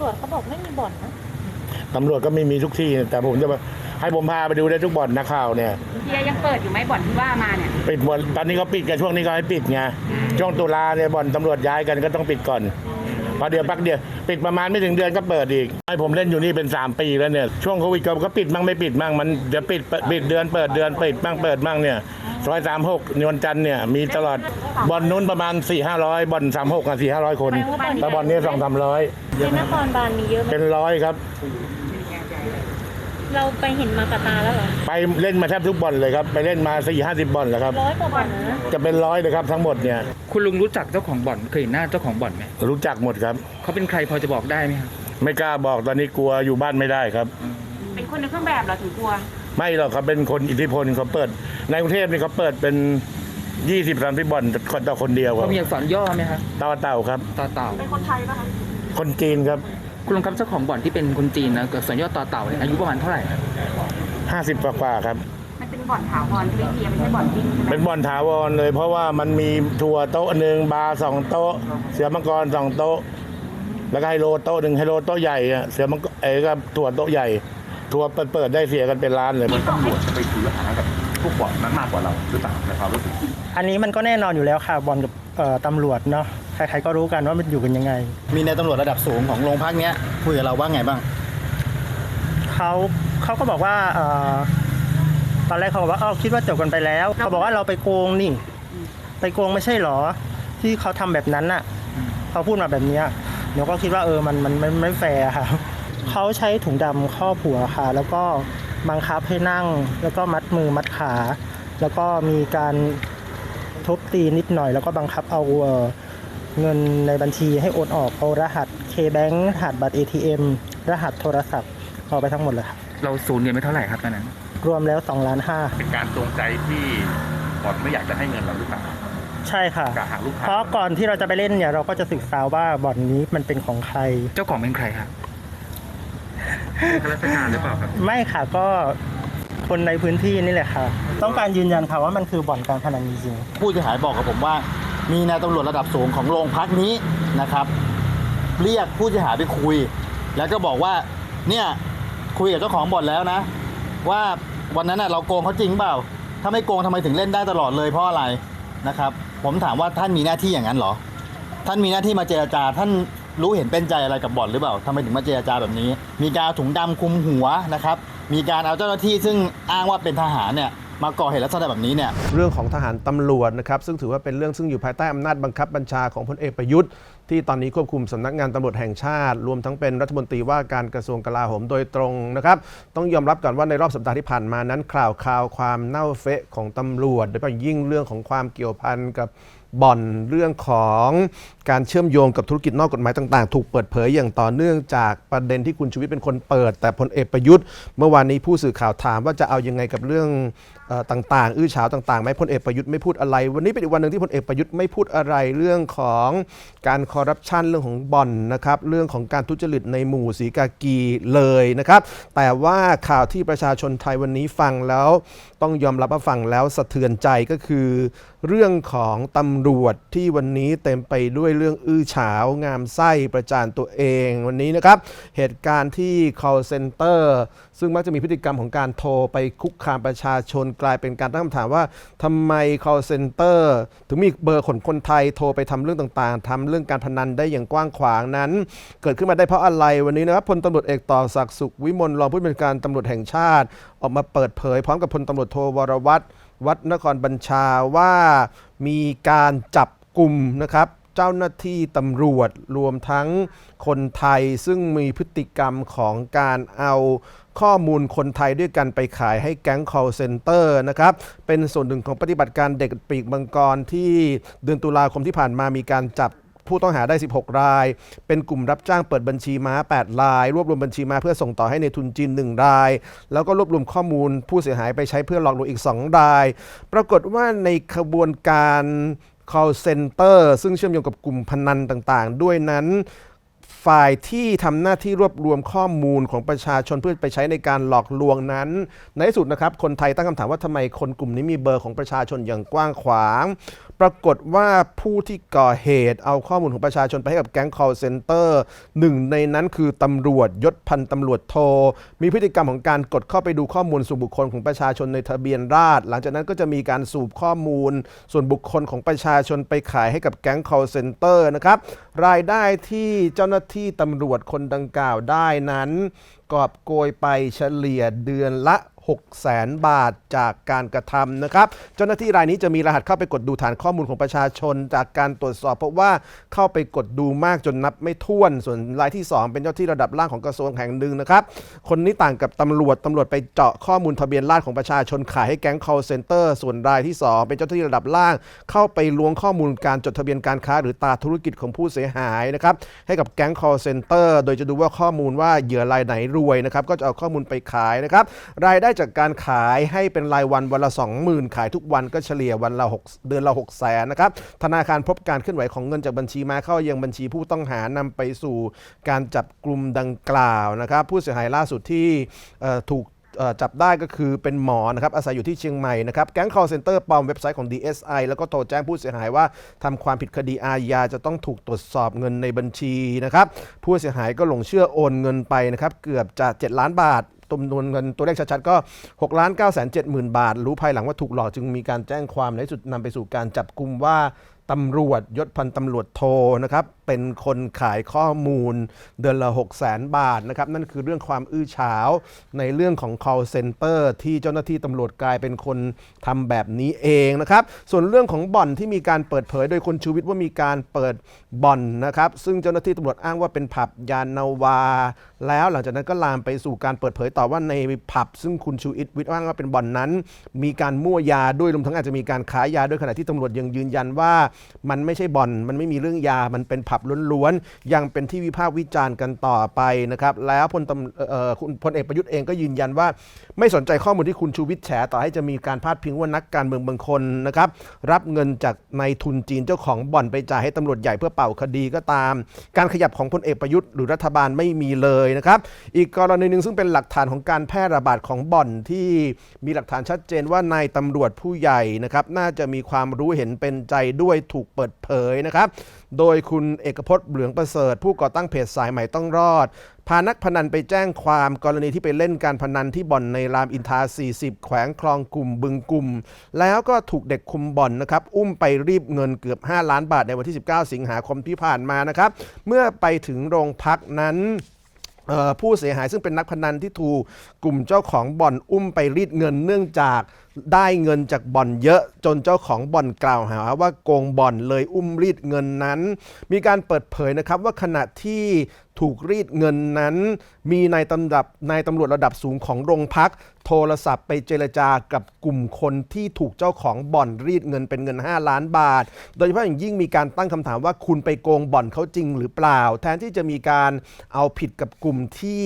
ำรวจเขาบอกไม่มีบ่อนนะตำรวจก็ไม่มีทุกที่ แต่ผมจะให้ผมพาไปดูได้ทุกบ่อนนักข่าวเนี่ยเฮียยังเปิดอยู่ไหมบ่อนที่ว่ามาเนี่ยปิดบ่อนตอนนี้เขาปิดกันช่วงนี้เขาให้ปิดไงช่วงตุลาเนี่ยบ่อนตำรวจย้ายกันก็ต้องปิดก่อน พอเดี๋ยวพักเดียวปิดประมาณไม่ถึงเดือนก็เปิดอีกให้ผมเล่นอยู่นี่เป็น 3 ปีแล้วเนี่ยช่วงโควิดก็ปิดมั่งไม่ปิดมั่งมันเดี๋ยวปิดปิดเดือนเปิดเดือนปิดมั่งเปิดมั่งเนี่ยซอยสามหกนวลจันทร์เนี่ยมีตลอดบ่อนนู้นประมาณ4ี่ห้าร้อยบ่อนสามหกอะสี่ห้าร้อยคนแต่บ่อนนี้สองสามร้อยในนครบาลมีเยอะไหมเป็นร้อยครับ เราไปเห็นมากับตาแล้วเหรอไปเล่นมาแทบทุกบ่อนเลยครับ ไปเล่นมาสี่ห้าสิบบ่อนแล้วครับ ร้อยกว่าบ่อนนะจะเป็นร้อยเลยครับทั้งหมดเนี่ย คุณลุงรู้จักเจ้าของบ่อนเคยเห็นหน้าเจ้าของบ่อนไหมรู้จักหมดครับ เขาเป็นใครพอจะบอกได้ไหมครับไม่กล้าบอกตอนนี้กลัวอยู่บ้านไม่ได้ครับ เป็นคนในเครื่องแบบเหรอถึงกลัว ไม่หรอกเขาเป็นคนอิทธิพลเขาเปิด ในกรุงเทพนี่เขาเปิดเป็นยี่สิบสามสิบบ่อนคนต่อคนเดียวครัเขาบมีอักษรย่อไหมครับต่อเต่าครับต่อเต่าคนจีนครับ คุณลุงครับเจ้าของบ่อนที่เป็นคนจีนนะอักษรย่อต่อเต่าเนี่ยอายุประมาณเท่าไหร่ครับห้าสิบกว่าๆครับ มันเป็นบ่อนถาวรใช่ไหมเฮียไม่ใช่บ่อนจริงใช่ไหมเป็นบ่อนถาวรเลย เพราะว่ามันมีทัวร์โต๊ะหนึ่งบาร์สองโต๊ะ เสือมังกรสองโต๊ะ แล้วก็ไฮโลโต๊ะหนึ่งไฮโลโต๊ะใหญ่อะเสือมังกรเอ้ยก็ทัวร์โต๊ะใหญ่ ทัวร์เปิดๆได้เสียกันเป็นล้านเลย เหมือนตำรวจจะไปถือหากับพวกบ่อนนั้นมากกว่าเราหรือเปล่าในความรู้สึกอันนี้มันก็แน่นอนอยู่แล้วค่ะบอลกับเอ่อตำรวจเนาะ ใครๆก็รู้กันว่ามันอยู่กันยังไง มีนายตำรวจระดับสูงของโรงพักเนี้ยคุยกับเราว่าไงบ้าง เขาเขาก็บอกว่าเอ่อตอนแรกเขาบอกว่าเอ้าคิดว่าจบกันไปแล้ว เขาบอกว่าเราไปโกงนี่ ไปโกงไม่ใช่หรอ ที่เขาทำแบบนั้นน่ะ เขาพูดมาแบบเนี้ยเดี๋ยวก็คิดว่าเออมันมันมันไม่แฟร์ค่ะ เขาใช้ถุงดำครอบหัวค่ะ แล้วก็บังคับให้นั่ง แล้วก็มัดมือมัดขา แล้วก็มีการทุบตีนิดหน่อย แล้วก็บังคับเอาเอ่อ เงินในบัญชีให้โอนออกเอารหัส K-Bank รหัสบัตร ATM รหัสโทรศัพท์เอาไปทั้งหมดเลยครับเราสูญเงินไปเท่าไหร่ครับตอนนั้น รวมแล้ว2ล้านห้าเป็นการจงใจที่บ่อนไม่อยากจะให้เงินเราหรือเปล่าใช่ค่ะ กะหาลูกค้าเพราะก่อนที่เราจะไปเล่นเนี่ยเราก็จะศึกษาว่าบ่อนนี้มันเป็นของใคร เจ้าของเป็นใครครับเป็นข้าราชการหรือเปล่าครับ ไม่ค่ะก็คนในพื้นที่นี่แหละค่ะ ต้องการยืนยันค่ะว่ามันคือบ่อนการพนันจริงๆผู้เสียหายบอกกับผมว่า มีนายตำรวจระดับสูงของโรงพักนี้นะครับ เรียกผู้เสียหายไปคุย แล้วก็บอกว่าเนี่ยคุยกับเจ้าของบ่อนแล้วนะ ว่าวันนั้นนะเราโกงเขาจริงเปล่า ถ้าไม่โกงทำไมถึงเล่นได้ตลอดเลยเพราะอะไรนะครับ ผมถามว่าท่านมีหน้าที่อย่างนั้นเหรอ ท่านมีหน้าที่มาเจรจาท่านรู้เห็นเป็นใจอะไรกับบ่อนหรือเปล่าทำไมถึงมาเจรจาแบบนี้ มีการถุงดำคลุมหัวนะครับ มีการเอาเจ้าหน้าที่ซึ่งอ้างว่าเป็นทหารเนี่ย มาก่อเหตุลักษณะแบบนี้เนี่ยเรื่องของทหารตำรวจนะครับซึ่งถือว่าเป็นเรื่องซึ่งอยู่ภายใต้อำนาจบังคับบัญชาของพลเอกประยุทธ์ ที่ตอนนี้ควบคุมสำนักงานตำรวจแห่งชาติ รวมทั้งเป็นรัฐมนตรีว่าการกระทรวงกลาโหมโดยตรงนะครับต้องยอมรับก่อนว่าในรอบสัปดาห์ที่ผ่านมานั้นข่าวข่าวความเน่าเฟะของตำรวจโดยเฉพาะยิ่งเรื่องของความเกี่ยวพันกับ บ่อนเรื่องของการเชื่อมโยงกับธุรกิจนอกกฎหมายต่างๆ ถูกเปิดเผยอย่างต่อเนื่องจากประเด็นที่คุณชูวิทย์เป็นคนเปิด แต่พลเอกประยุทธ์เมื่อวานนี้ผู้สื่อข่าวถามว่าจะเอายังไงกับเรื่องต่างๆ อื้อฉาวต่างๆไหมพลเอกประยุทธ์ไม่พูดอะไร วันนี้เป็นอีกวันหนึ่งที่พลเอกประยุทธ์ไม่พูดอะไรเรื่องของการคอร์รัปชันเรื่องของบ่อนนะครับเรื่องของการทุจริตในหมู่สีกากีเลยนะครับแต่ว่าข่าวที่ประชาชนไทยวันนี้ฟังแล้ว ต้องยอมรับว่าฟังแล้วสะเทือนใจก็คือ เรื่องของตำรวจที่วันนี้เต็มไปด้วยเรื่องอื้อฉาว งามไส้ประจานตัวเอง วันนี้นะครับ เหตุการณ์ที่ call center ซึ่งมักจะมีพฤติกรรมของการโทรไปคุกคามประชาชนกลายเป็นการตั้งคำถามว่าทำไม call center ถึงมีเบอร์ขนคนไทยโทรไปทำเรื่องต่างๆทำเรื่องการพนันได้อย่างกว้างขวางนั้น เกิดขึ้นมาได้เพราะอะไรวันนี้นะครับพลตำรวจเอกต่อศักดิ์สุขวิมลรองผู้บัญชาการตำรวจแห่งชาติ ออกมาเปิดเผย พร้อมกับพลตำรวจโทวรวัตร วัดนครบัญชาว่ามีการจับกลุ่มนะครับเจ้าหน้าที่ตำรวจรวมทั้งคนไทยซึ่งมีพฤติกรรมของการเอาข้อมูลคนไทยด้วยกันไปขายให้แก๊ง call center นะครับ เป็นส่วนหนึ่งของปฏิบัติการเด็กปีกมังกรที่เดือนตุลาคมที่ผ่านมามีการจับ ผู้ต้องหาได้ 16 ราย เป็นกลุ่มรับจ้างเปิดบัญชีม้า 8 ราย รวบรวมบัญชีม้าเพื่อส่งต่อให้ในทุนจีน 1 ราย แล้วก็รวบรวมข้อมูลผู้เสียหายไปใช้เพื่อหลอกลวงอีก 2 ราย ปรากฏว่าในขบวนการ call center ซึ่งเชื่อมโยงกับกลุ่มพนันต่างๆ ด้วยนั้น ฝ่ายที่ทำหน้าที่รวบรวมข้อมูลของประชาชนเพื่อไปใช้ในการหลอกลวงนั้น ในที่สุดนะครับคนไทยตั้งคำถามว่าทำไมคนกลุ่มนี้มีเบอร์ของประชาชนอย่างกว้างขวาง ปรากฏว่าผู้ที่ก่อเหตุเอาข้อมูลของประชาชนไปให้กับแก๊ง call center หนึ่งในนั้นคือตำรวจยศพันตำรวจโท มีพฤติกรรมของการกดเข้าไปดูข้อมูลส่วนบุคคลของประชาชนในทะเบียนราษฎร์หลังจากนั้นก็จะมีการสูบข้อมูล ส่วนบุคคลของประชาชนไปขายให้กับแก๊ง call center นะครับรายได้ที่เจ้าหน้าที่ตำรวจคนดังกล่าวได้นั้น กอบโกยไปเฉลี่ยเดือนละ 6 แสนบาทจากการกระทำนะครับ เจ้าหน้าที่รายนี้จะมีรหัสเข้าไปกดดูฐานข้อมูลของประชาชน จากการตรวจสอบพบว่าเข้าไปกดดูมากจนนับไม่ถ้วน ส่วนรายที่ 2 เป็นเจ้าที่ระดับล่างของกระทรวงแห่งหนึ่งนะครับ คนนี้ต่างกับตำรวจตำรวจไปเจาะข้อมูลทะเบียนราษฎรของประชาชนขายให้แก๊ง call center ส่วนรายที่ 2 เป็นเจ้าหน้าที่ระดับล่าง เข้าไปล้วงข้อมูลการจดทะเบียนการค้า หรือตาธุรกิจของผู้เสียหายนะครับให้กับแก๊ง call center โดยจะดูว่าข้อมูลว่าเหยื่อรายไหนรวยนะครับก็จะเอาข้อมูลไปขายนะครับรายได้จากการขายให้เป็นรายวันวันละ 20,000 ขายทุกวันก็เฉลี่ยวันละ6เดือนละ6แสนนะครับธนาคารพบการเคลื่อนไหวของเงินจากบัญชีมาเข้ายังบัญชีผู้ต้องหานำไปสู่การจับกลุ่มดังกล่าวนะครับผู้เสียหายล่าสุดที่ถูก จับได้ก็คือเป็นหมอนะครับอาศัยอยู่ที่เชียงใหม่นะครับแก๊ง call center ปลอมเว็บไซต์ของ DSI แล้วก็โทรแจ้งผู้เสียหายว่าทำความผิดคดีอาญาจะต้องถูกตรวจสอบเงินในบัญชีนะครับผู้เสียหายก็หลงเชื่อโอนเงินไปนะครับเกือบจะ 7 ล้านบาทจำนวนเงินตัวเลขชัดๆก็6ล้าน9 7 0 0 0 บาท รู้ภายหลังว่าถูกหลอกจึงมีการแจ้งความในสุดนำไปสู่การจับกลุ่มว่าตำรวจยศพันตำรวจโทนะครับ เป็นคนขายข้อมูล เดือนละ6 0แสนบาทนะครับนั่นคือเรื่องความอื้อฉาวในเรื่องของ call center ที่เจ้าหน้าที่ตำรวจกลายเป็นคนทำแบบนี้เองนะครับส่วนเรื่องของบ่อนที่มีการเปิดเผยโดยคนชูวิทย์ว่ามีการเปิดบ่อนนะครับซึ่งเจ้าหน้าที่ตำรวจอ้างว่าเป็นผับยานนาวา แล้วหลังจากนั้นก็ลามไปสู่การเปิดเผยต่อว่าในผับ ซึ่งคุณชูอิทวิทย์อ้างว่าเป็นบ่อนนั้น มีการมั่วยาด้วยรวมทั้งอาจจะมีการขายยาด้วยขณะที่ตำรวจยังยืนยันว่า มันไม่ใช่บ่อนมันไม่มีเรื่องยามันเป็นผับล้วนๆ ยังเป็นที่วิพากษ์วิจารณ์กันต่อไปนะครับ แล้วพลตำเอ่อคุณพลเอกประยุทธ์เองก็ยืนยันว่า ไม่สนใจข้อมูลที่คุณชูวิทย์แฉต่อให้จะมีการพาดพิงว่านักการเมืองบางคนนะครับ รับเงินจากในทุนจีนเจ้าของบ่อนไปจ่ายให้ตำรวจใหญ่เพื่อเป่าคดีก็ตาม การขยับของพลเอกประยุทธ์หรือรัฐบาลไม่มีเลยนะครับ อีกกรณีหนึ่งซึ่งเป็นหลักฐานของการแพร่ระบาดของบ่อนที่มีหลักฐานชัดเจนว่านายตำรวจผู้ใหญ่นะครับ น่าจะมีความรู้เห็นเป็นใจด้วยถูกเปิดเผยนะครับ โดยคุณเอกพจน์เหลืองประเสริฐ ผู้ก่อตั้งเพจสายใหม่ต้องรอด พานักพนันไปแจ้งความกรณีที่ไปเล่นการพนันที่บ่อนในรามอินทรา40 แขวงคลองกลุ่มบึงกลุ่ม แล้วก็ถูกเด็กคุมบ่อนนะครับ อุ้มไปรีบเงินเกือบ 5 ล้านบาทในวันที่ 19 สิงหาคมที่ผ่านมานะครับ เมื่อไปถึงโรงพักนั้นผู้เสียหายซึ่งเป็นนักพนันที่ถูกกลุ่มเจ้าของบ่อนอุ้มไปรีดเงินเนื่องจากได้เงินจากบ่อนเยอะจนเจ้าของบ่อนกล่าวหาว่าโกงบ่อนเลยอุ้มรีดเงินนั้น มีการเปิดเผยนะครับว่าขณะที่ถูกรีดเงินนั้น มีนายตำรับนายตำรวจระดับสูงของโรงพัก โทรศัพท์ไปเจรจากับกลุ่มคนที่ถูกเจ้าของบ่อนรีดเงินเป็นเงิน 5 ล้านบาท โดยเฉพาะอย่างยิ่งมีการตั้งคำถามว่าคุณไปโกงบ่อนเขาจริงหรือเปล่า แทนที่จะมีการเอาผิดกับกลุ่มที่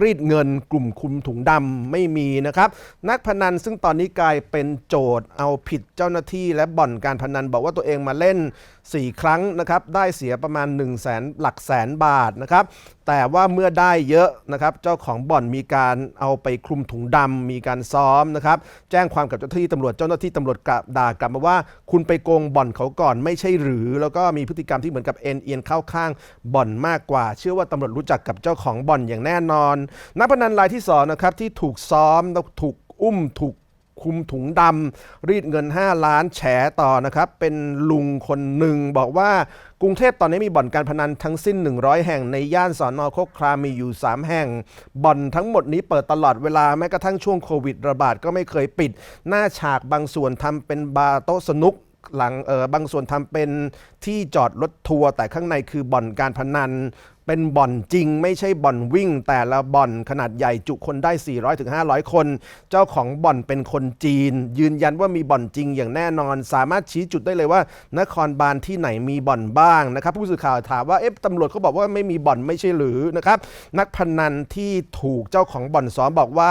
รีดเงินกลุ่มคุมถุงดำไม่มีนะครับ นักพนันซึ่งตอนนี้กลายเป็นโจทย์เอาผิดเจ้าหน้าที่และบ่อนการพนันบอกว่าตัวเองมาเล่น 4 ครั้งนะครับได้เสียประมาณ 1 0 0 0 0แสนหลักแสนบาทนะครับแต่ว่าเมื่อได้เยอะนะครับเจ้าของบ่อนมีการเอาไปคลุมถุงดำมีการซ้อมนะครับแจ้งความกับเจ้าหน้าที่ตำรวจเจ้าหน้าที่ตำรวจกลับด่ากลับมาว่า คุณไปโกงบ่อนเขาก่อนไม่ใช่หรือ แล้วก็มีพฤติกรรมที่เหมือนกับเอ็นเอียงเข้าข้างบ่อนมากกว่า เชื่อว่าตำรวจรู้จักกับเจ้าของบ่อนอย่างแน่นอนนักพนันรายที่สองนะครับที่ถูกซ้อมแล้วถูกอุ้มถูกคุมถุงดำรีดเงิน 5 ล้านแฉต่อนะครับ เป็นลุงคนหนึ่งบอกว่ากรุงเทพตอนนี้มีบ่อนการพนันทั้งสิ้น 100 แห่งในย่านสอนอโคกครามมีอยู่ 3 แห่ง บ่อนทั้งหมดนี้เปิดตลอดเวลาแม้กระทั่งช่วงโควิดระบาดก็ไม่เคยปิด หน้าฉากบางส่วนทำเป็นบาร์โต๊ะสนุก หลังเออบางส่วนทำเป็นที่จอดรถทัวร์แต่ข้างในคือบ่อนการพนัน เป็นบ่อนจริง ไม่ใช่บ่อนวิ่ง แต่ละบ่อนขนาดใหญ่จุคนได้ 400ถึง500 คน เจ้าของบ่อนเป็นคนจีน ยืนยันว่ามีบ่อนจริงอย่างแน่นอน สามารถชี้จุดได้เลยว่า นครบาลที่ไหนมีบ่อนบ้างนะครับ ผู้สื่อข่าวถามว่าเอ๊ะตำรวจเขาบอกว่าไม่มีบ่อนไม่ใช่หรือนะครับนักพนันที่ถูกเจ้าของบ่อนซ้อมบอกว่า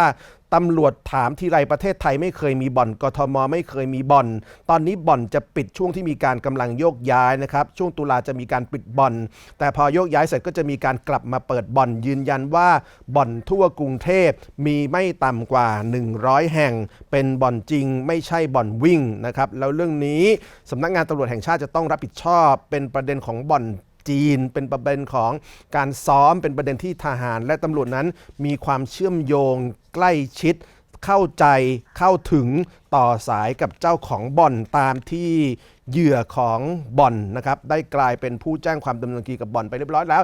ตำรวจถามทีไรประเทศไทยไม่เคยมีบ่อนกทมไม่เคยมีบ่อน ตอนนี้บ่อนจะปิดช่วงที่มีการกำลังโยกย้ายนะครับ ช่วงตุลาจะมีการปิดบ่อน แต่พอโยกย้ายเสร็จก็จะมีการกลับมาเปิดบ่อนยืนยันว่าบ่อนทั่วกรุงเทพมีไม่ต่ำกว่า 100 แห่ง เป็นบ่อนจริงไม่ใช่บ่อนวิ่งนะครับแล้วเรื่องนี้สำนักงานตำรวจแห่งชาติจะต้องรับผิดชอบ เป็นประเด็นของบ่อน จีน เป็นประเด็นของการซ้อมเป็นประเด็นที่ทหาร และตำรวจนั้นมีความเชื่อมโยงใกล้ชิดเข้าใจเข้าถึงต่อสายกับเจ้าของบ่อนตามที่เหยื่อของบ่อนนะครับได้กลายเป็นผู้แจ้งความดำเนินคดีกับบ่อนไปเรียบร้อยแล้ว